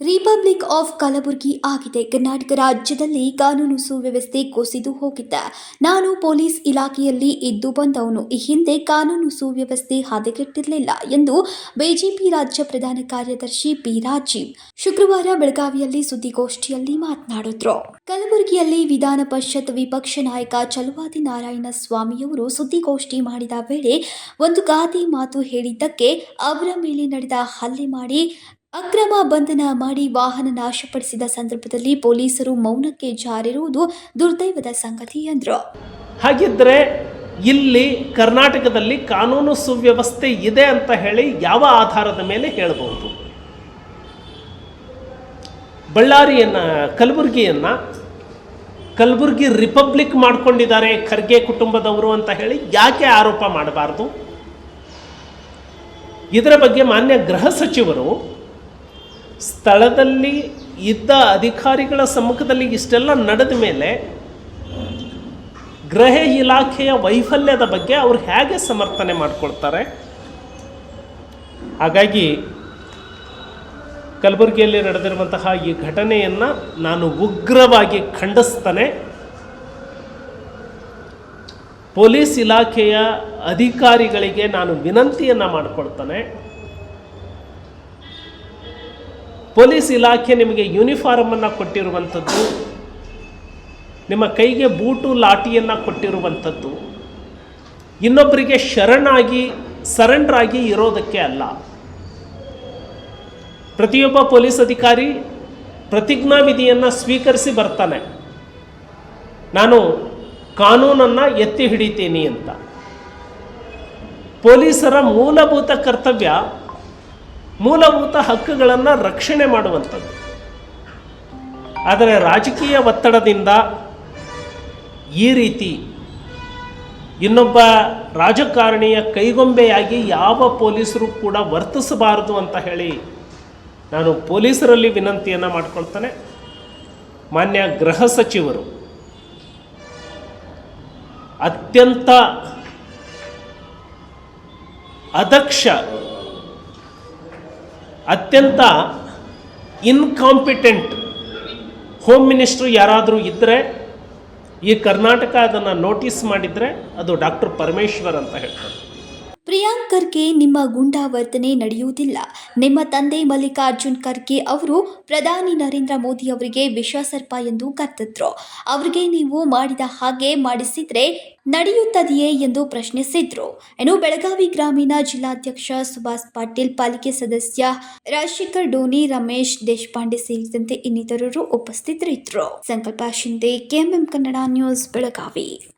Republic of Kalaburagi ಆಗಿದೆ. ಕರ್ನಾಟಕ ರಾಜ್ಯದಲ್ಲಿ ಕಾನೂನು ಸುವ್ಯವಸ್ಥೆ ಕುಸಿದು ಹೋಗಿದ್ದ. ನಾನು ಪೊಲೀಸ್ ಇಲಾಖೆಯಲ್ಲಿ ಇದ್ದು ಬಂದವನು. ಈ ಹಿಂದೆ ಕಾನೂನು ಸುವ್ಯವಸ್ಥೆ ಹದಗೆಟ್ಟಿರಲಿಲ್ಲ ಎಂದು ಬಿಜೆಪಿ ರಾಜ್ಯ ಪ್ರಧಾನ ಕಾರ್ಯದರ್ಶಿ ಪಿ ರಾಜೀವ್ ಶುಕ್ರವಾರ ಬೆಳಗಾವಿಯಲ್ಲಿ ಸುದ್ದಿಗೋಷ್ಠಿಯಲ್ಲಿ ಮಾತನಾಡಿದ್ರು. ಕಲಬುರಗಿಯಲ್ಲಿ ವಿಧಾನ ಪರಿಷತ್ ವಿಪಕ್ಷ ನಾಯಕ ಚಲುವಾದಿ ನಾರಾಯಣ ಸ್ವಾಮಿಯವರು ಸುದ್ದಿಗೋಷ್ಠಿ ಮಾಡಿದ ವೇಳೆ ಒಂದು ಗಾದೆ ಮಾತು ಹೇಳಿದ್ದಕ್ಕೆ ಅವರ ಮೇಲೆ ನಡೆದ ಹಲ್ಲೆ ಮಾಡಿ ಅಕ್ರಮ ಬಂಧನ ಮಾಡಿ ವಾಹನ ನಾಶಪಡಿಸಿದ ಸಂದರ್ಭದಲ್ಲಿ ಪೊಲೀಸರು ಮೌನಕ್ಕೆ ಜಾರಿರುವುದು ದುರ್ದೈವದ ಸಂಗತಿ ಎಂದರು. ಹಾಗಿದ್ರೆ ಇಲ್ಲಿ ಕರ್ನಾಟಕದಲ್ಲಿ ಕಾನೂನು ಸುವ್ಯವಸ್ಥೆ ಇದೆ ಅಂತ ಹೇಳಿ ಯಾವ ಆಧಾರದ ಮೇಲೆ ಹೇಳಬಹುದು? ಬಳ್ಳಾರಿಯನ್ನ, ಕಲಬುರಗಿಯನ್ನು, ಕಲಬುರಗಿ ರಿಪಬ್ಲಿಕ್ ಮಾಡ್ಕೊಂಡಿದ್ದಾರೆ ಖರ್ಗೆ ಕುಟುಂಬದವರು ಅಂತ ಹೇಳಿ ಯಾಕೆ ಆರೋಪ ಮಾಡಬಾರ್ದು? ಇದರ ಬಗ್ಗೆ ಮಾನ್ಯ ಗೃಹ ಸಚಿವರು ಸ್ಥಳದಲ್ಲಿ ಇದ್ದ ಅಧಿಕಾರಿಗಳ ಸಮ್ಮುಖದಲ್ಲಿ ಇಷ್ಟೆಲ್ಲ ನಡೆದ ಮೇಲೆ ಗೃಹ ಇಲಾಖೆಯ ವೈಫಲ್ಯದ ಬಗ್ಗೆ ಅವರು ಹೇಗೆ ಸಮರ್ಥನೆ ಮಾಡಿಕೊಳ್ತಾರೆ? ಹಾಗಾಗಿ ಕಲಬುರಗಿಯಲ್ಲಿ ನಡೆದಿರುವಂತಹ ಈ ಘಟನೆಯನ್ನು ನಾನು ಉಗ್ರವಾಗಿ ಖಂಡಿಸ್ತಾನೆ. ಪೊಲೀಸ್ ಇಲಾಖೆಯ ಅಧಿಕಾರಿಗಳಿಗೆ ನಾನು ವಿನಂತಿಯನ್ನು ಮಾಡಿಕೊಳ್ತೇನೆ. ಪೊಲೀಸ್ ಇಲಾಖೆ ನಿಮಗೆ ಯೂನಿಫಾರ್ಮನ್ನು ಕೊಟ್ಟಿರುವಂಥದ್ದು, ನಿಮ್ಮ ಕೈಗೆ ಬೂಟು, ಲಾಠಿಯನ್ನು ಕೊಟ್ಟಿರುವಂಥದ್ದು. ಇನ್ನೊಬ್ಬರಿಗೆ ಶರಣಾಗಿ ಸರೆಂಡರ್ ಆಗಿ ಇರೋದಕ್ಕೆ ಅಲ್ಲ. ಪ್ರತಿಯೊಬ್ಬ ಪೊಲೀಸ್ ಅಧಿಕಾರಿ ಪ್ರತಿಜ್ಞಾ ವಿಧಿಯನ್ನು ಸ್ವೀಕರಿಸಿ ಬರ್ತಾನೆ. ನಾನು ಕಾನೂನನ್ನು ಎತ್ತಿ ಹಿಡಿತೀನಿ ಅಂತ. ಪೊಲೀಸರ ಮೂಲಭೂತ ಕರ್ತವ್ಯ ಮೂಲಭೂತ ಹಕ್ಕುಗಳನ್ನು ರಕ್ಷಣೆ ಮಾಡುವಂಥದ್ದು. ಆದರೆ ರಾಜಕೀಯ ಒತ್ತಡದಿಂದ ಈ ರೀತಿ ಇನ್ನೊಬ್ಬ ರಾಜಕಾರಣಿಯ ಕೈಗೊಂಬೆಯಾಗಿ ಯಾವ ಪೊಲೀಸರು ಕೂಡ ವರ್ತಿಸಬಾರದು ಅಂತ ಹೇಳಿ ನಾನು ಪೊಲೀಸರಲ್ಲಿ ವಿನಂತಿಯನ್ನು ಮಾಡ್ಕೊಳ್ತಾನೆ. ಮಾನ್ಯ ಗೃಹ ಸಚಿವರು, ಅತ್ಯಂತ ಅದಕ್ಷ ಅತ್ಯಂತ ಇನ್ಕಾಂಪಿಟೆಂಟ್ ಹೋಮ್ ಮಿನಿಸ್ಟ್ರು ಯಾರಾದರೂ ಇದ್ದರೆ ಈ ಕರ್ನಾಟಕ ಅದನ್ನು ನೋಟಿಸ್ ಮಾಡಿದರೆ ಅದು ಡಾಕ್ಟರ್ ಪರಮೇಶ್ವರ್ ಅಂತ ಹೇಳ್ತಾರೆ. ಖರ್ಗೆ ನಿಮ್ಮ ಗುಂಡಾವರ್ತನೆ ನಡೆಯುವುದಿಲ್ಲ. ನಿಮ್ಮ ತಂದೆ ಮಲ್ಲಿಕಾರ್ಜುನ್ ಖರ್ಗೆ ಅವರು ಪ್ರಧಾನಿ ನರೇಂದ್ರ ಮೋದಿ ಅವರಿಗೆ ವಿಶ್ವಾಸರ್ಪ ಎಂದು ಕರೆದಿದ್ರು. ಅವರಿಗೆ ನೀವು ಮಾಡಿದ ಹಾಗೆ ಮಾಡಿಸಿದ್ರೆ ನಡೆಯುತ್ತದೆಯೇ ಎಂದು ಪ್ರಶ್ನಿಸಿದ್ರು. ಇನ್ನು ಬೆಳಗಾವಿ ಗ್ರಾಮೀಣ ಜಿಲ್ಲಾಧ್ಯಕ್ಷ ಸುಭಾಷ್ ಪಾಟೀಲ್, ಪಾಲಿಕೆ ಸದಸ್ಯ ರಾಜಶೇಖರ್ ಡೋನಿ ರಮೇಶ್ ದೇಶಪಾಂಡೆ ಸೇರಿದಂತೆ ಇನ್ನಿತರರು ಉಪಸ್ಥಿತರಿದ್ದರು. Sankalp Shinde KMM Kannada news, Belagavi.